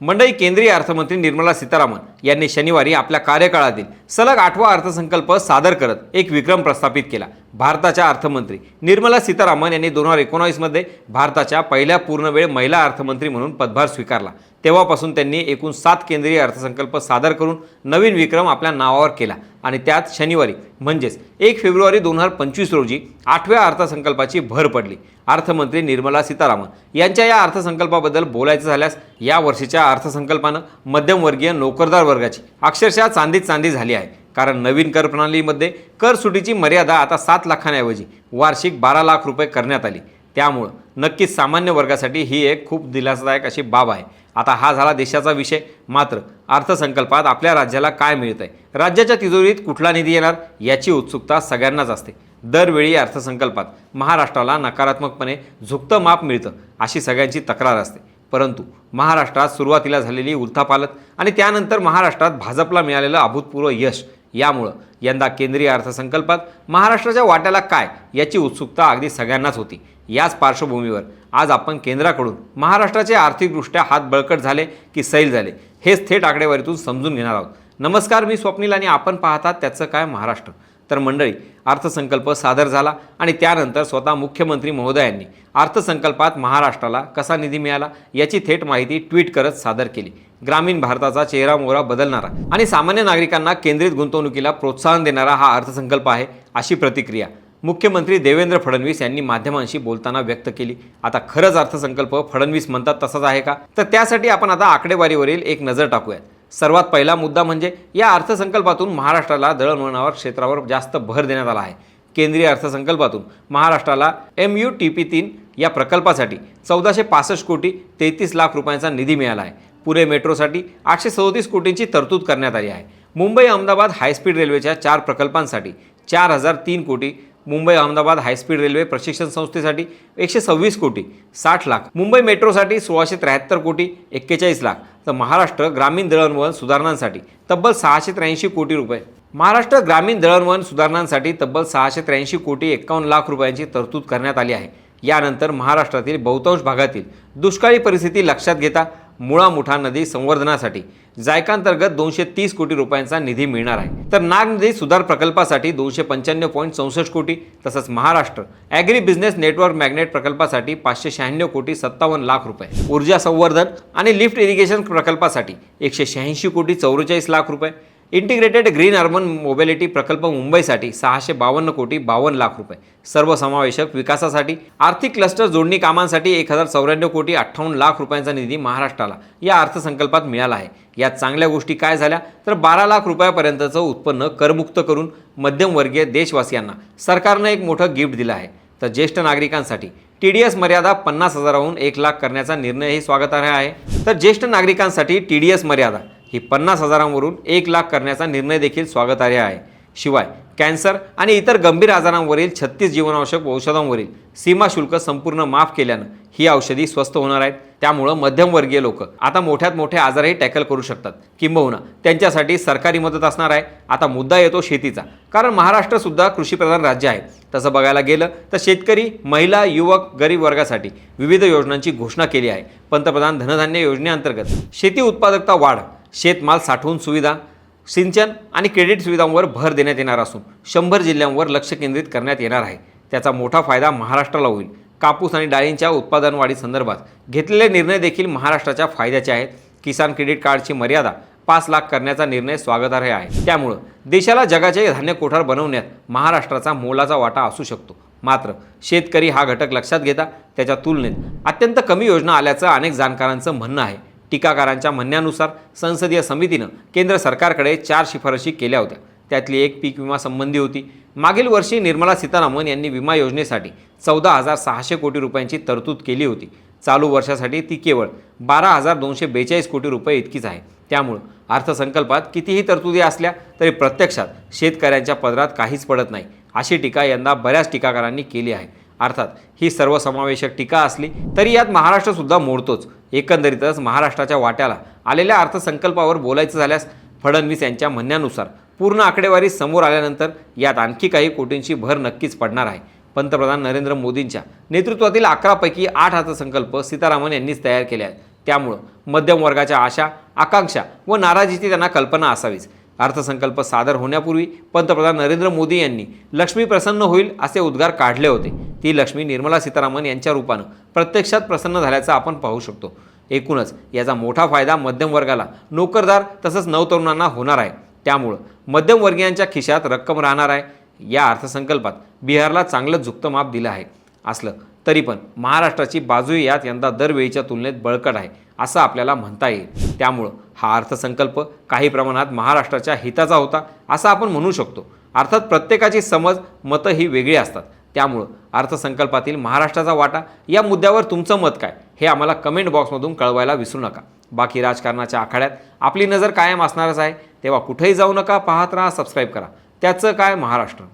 मंडळी केंद्रीय अर्थमंत्री निर्मला सीतारामन यांनी शनिवारी आपल्या कार्यकाळातील सलग आठवा अर्थसंकल्प सादर करत एक विक्रम प्रस्थापित केला. भारताच्या अर्थमंत्री निर्मला सीतारामन यांनी दोन हजार एकोणावीसमध्ये भारताच्या पहिल्या पूर्णवेळ महिला अर्थमंत्री म्हणून पदभार स्वीकारला. तेव्हापासून त्यांनी एकूण सात केंद्रीय अर्थसंकल्प सादर करून नवीन विक्रम आपल्या नावावर केला. आणि त्यात शनिवारी म्हणजेच एक फेब्रुवारी दोन हजार पंचवीस रोजी आठव्या अर्थसंकल्पाची भर पडली. अर्थमंत्री निर्मला सीतारामन यांच्या या अर्थसंकल्पाबद्दल बोलायचं झाल्यास या वर्षीच्या अर्थसंकल्पानं मध्यमवर्गीय नोकरदार वर्गाची अक्षरशः चांदीत चांदी झाली आहे. कारण नवीन कर प्रणालीमध्ये कर सुटीची मर्यादा आता सात लाखांऐवजी वार्षिक बारा लाख रुपये करण्यात आली. त्यामुळं नक्कीच सामान्य वर्गासाठी ही एक खूप दिलासादायक अशी बाब आहे. आता हा झाला देशाचा विषय. मात्र अर्थसंकल्पात आपल्या राज्याला काय मिळत आहे राज्याच्या तिजोरीत कुठला निधी येणार? याची उत्सुकता सगळ्यांनाच असते. दरवेळी अर्थसंकल्पात महाराष्ट्राला नकारात्मकपणे झुकतं माप मिळतं अशी सगळ्यांची तक्रार असते. परंतु महाराष्ट्रात सुरुवातीला झालेली उलथापालत आणि त्यानंतर महाराष्ट्रात भाजपला मिळालेलं अभूतपूर्व यश यामुळं यंदा केंद्रीय अर्थसंकल्पात महाराष्ट्राच्या वाट्याला काय याची उत्सुकता अगदी सगळ्यांनाच होती. याच पार्श्वभूमीवर आज आपण केंद्राकडून महाराष्ट्राचे आर्थिकदृष्ट्या हात बळकट झाले की सैल झाले हेच थेट आकडेवारीतून समजून घेणार आहोत. नमस्कार मी स्वप्नील आणि आपण पाहतात त्याचं काय महाराष्ट्र. तर मंडळी अर्थसंकल्प सादर झाला आणि त्यानंतर स्वतः मुख्यमंत्री महोदयांनी अर्थसंकल्पात महाराष्ट्राला कसा निधी मिळाला याची थेट माहिती ट्विट करत सादर केली. ग्रामीण भारताचा चेहरा मोहरा बदलणारा आणि सामान्य नागरिकांना केंद्रित गुंतवणुकीला प्रोत्साहन देणारा हा अर्थसंकल्प आहे अशी प्रतिक्रिया. मुख्यमंत्री देवेंद्र फडणवीस यांनी माध्यमांशी बोलताना व्यक्त केली. आता खरंच अर्थसंकल्प फडणवीस म्हणतात तसाच आहे का? तर त्यासाठी आपण आता आकडेवारीवरील एक नजर टाकूयात. सर्वात पहिला मुद्दा म्हणजे या अर्थसंकल्पातून महाराष्ट्राला दळणवळणावर क्षेत्रावर जास्त भर देण्यात आला आहे. केंद्रीय अर्थसंकल्पातून महाराष्ट्राला एम यू टी पी तीन या प्रकल्पासाठी चौदाशे पासष्ट कोटी तेहतीस लाख रुपयांचा निधी मिळाला आहे. पुणे मेट्रोसाठी आठशे सदोतीस कोटींची तरतूद करण्यात आली आहे. मुंबई अहमदाबाद हायस्पीड रेल्वेच्या चार प्रकल्पांसाठी चार हजार तीन कोटी मुंबई अहमदाबाद हायस्पीड रेल्वे प्रशिक्षण संस्थेसाठी एकशे सव्वीस कोटी साठ लाख. मुंबई मेट्रोसाठी सोळाशे त्र्याहत्तर कोटी एक्केचाळीस लाख. तर महाराष्ट्र ग्रामीण दळणवळण सुधारणांसाठी तब्बल सहाशे त्र्याऐंशी कोटी रुपये. महाराष्ट्र ग्रामीण दळणवळण सुधारणांसाठी तब्बल सहाशे त्र्याऐंशी कोटी एक्कावन्न लाख रुपयांची तरतूद करण्यात आली आहे. यानंतर महाराष्ट्रातील बहुतांश भागातील दुष्काळी परिस्थिती लक्षात घेता मुळा मुठा नदी संवर्धनासाठी जायकांतर्गत दोनशे तीस कोटी रुपयांचा निधी मिळणार आहे. तर नाग नदी सुधार प्रकल्पासाठी दोनशे पंच्याण्णव पॉईंट चौसष्ट कोटी तसंच Maharashtra agri business network magnet प्रकल्पासाठी पाचशे शहाण्णव कोटी सत्तावन्न लाख रुपये. ऊर्जा संवर्धन आणि लिफ्ट इरिगेशन प्रकल्पासाठी एकशे शहाऐंशी कोटी चौवेचाळीस लाख रुपये. इंटिग्रेटेड ग्रीन अर्बन मोबिलिटी प्रकल्प मुंबईसाठी सहाशे बावन्न कोटी बावन्न लाख रुपये. सर्वसमावेशक विकासासाठी आर्थिक क्लस्टर जोडणी कामांसाठी एक हजार चौऱ्याण्णव कोटी अठ्ठावन्न लाख रुपयांचा निधी महाराष्ट्राला या अर्थसंकल्पात मिळाला आहे. यात चांगल्या गोष्टी काय झाल्या? तर बारा लाख रुपयापर्यंतचं उत्पन्न करमुक्त करून मध्यमवर्गीय देशवासियांना सरकारनं एक मोठं गिफ्ट दिलं आहे. तर ज्येष्ठ नागरिकांसाठी टी डी एस मर्यादा पन्नास हजाराहून एक लाख करण्याचा निर्णयही स्वागतार्ह आहे. तर ज्येष्ठ नागरिकांसाठी टी डी एस मर्यादा ही पन्नास हजारांवरून एक लाख करण्याचा निर्णय देखील स्वागतार्ह आहे. शिवाय कॅन्सर आणि इतर गंभीर आजारांवरील छत्तीस जीवनावश्यक औषधांवरील सीमा शुल्क संपूर्ण माफ केल्यानं ही औषधी स्वस्त होणार आहेत. त्यामुळं मध्यमवर्गीय लोक आता मोठ्यात मोठे आजारही टॅकल करू शकतात. किंबहुना त्यांच्यासाठी सरकारी मदत असणार आहे. आता मुद्दा येतो शेतीचा. कारण महाराष्ट्रसुद्धा कृषीप्रधान राज्य आहे. तसं बघायला गेलं तर शेतकरी महिला युवक गरीब वर्गासाठी विविध योजनांची घोषणा केली आहे. पंतप्रधान धनधान्य योजनेअंतर्गत शेती उत्पादकता वाढ शेतमाल साठवून सुविधा सिंचन आणि क्रेडिट सुविधांवर भर देण्यात येणार असून शंभर जिल्ह्यांवर लक्ष केंद्रित करण्यात येणार आहे. त्याचा मोठा फायदा महाराष्ट्राला होईल. कापूस आणि डाळींच्या उत्पादन वाढीसंदर्भात घेतलेले निर्णय देखील महाराष्ट्राच्या फायद्याचे आहेत. किसान क्रेडिट कार्डची मर्यादा पाच लाख करण्याचा निर्णय स्वागतार्ह आहे. त्यामुळं देशाला जगाचे धान्य कोठार बनवण्यात महाराष्ट्राचा मोलाचा वाटा असू शकतो. मात्र शेतकरी हा घटक लक्षात घेता त्याच्या तुलनेत अत्यंत कमी योजना आल्याचं अनेक जाणकारांचं म्हणणं आहे. टीकाकारांच्या म्हणण्यानुसार संसदीय समितीनं केंद्र सरकारकडे चार शिफारशी केल्या होत्या. त्यातली एक पीक विमा संबंधी होती. मागील वर्षी निर्मला सीतारामन यांनी विमा योजनेसाठी चौदा हजार सहाशे कोटी रुपयांची तरतूद केली होती. चालू वर्षासाठी ती केवळ बारा हजार दोनशे बेचाळीस कोटी रुपये इतकीच आहे. त्यामुळं अर्थसंकल्पात कितीही तरतुदी असल्या तरी प्रत्यक्षात शेतकऱ्यांच्या पदरात काहीच पडत नाही. अशी टीका यंदा बऱ्याच टीकाकारांनी केली आहे. अर्थात ही सर्वसमावेशक टीका असली तरी यात महाराष्ट्रसुद्धा मोडतोच. एकंदरीतच महाराष्ट्राच्या वाट्याला आलेल्या अर्थसंकल्पावर बोलायचं झाल्यास फडणवीस यांच्या म्हणण्यानुसार पूर्ण आकडेवारी समोर आल्यानंतर यात आणखी काही कोटींची भर नक्कीच पडणार आहे. पंतप्रधान नरेंद्र मोदींच्या नेतृत्वातील अकरापैकी आठ अर्थसंकल्प सीतारामन यांनीच तयार केले आहेत. त्यामुळं मध्यम वर्गाच्या आशा आकांक्षा व नाराजीची त्यांना कल्पना असावीच. अर्थसंकल्प सादर होण्यापूर्वी पंतप्रधान नरेंद्र मोदी यांनी लक्ष्मी प्रसन्न होईल असे उद्गार काढले होते. ती लक्ष्मी निर्मला सीतारामन यांच्या रूपानं प्रत्यक्षात प्रसन्न झाल्याचं आपण पाहू शकतो. एकूणच याचा मोठा फायदा मध्यमवर्गाला नोकरदार तसंच नवतरुणांना होणार आहे. त्यामुळं मध्यमवर्गीयांच्या खिशात रक्कम राहणार आहे. या अर्थसंकल्पात बिहारला चांगलं झुकतं माप दिलं आहे. असलं तरी पण महाराष्ट्राची बाजूही यात यंदा दरवेळीच्या तुलनेत बळकट आहे असं आपल्याला म्हणता येईल. त्यामुळं हा अर्थसंकल्प काही प्रमाणात महाराष्ट्राच्या हिताचा होता असं आपण म्हणू शकतो. अर्थात प्रत्येकाची समज मतं ही वेगळी असतात. त्यामुळं अर्थसंकल्पातील महाराष्ट्राचा वाटा या मुद्द्यावर तुमचं मत काय हे आम्हाला कमेंट बॉक्समधून कळवायला विसरू नका. बाकी राजकारणाच्या आखाड्यात आपली नजर कायम असणारच आहे तेव्हा कुठेही जाऊ नका पाहत राहा सबस्क्राईब करा. त्याचं काय महाराष्ट्र?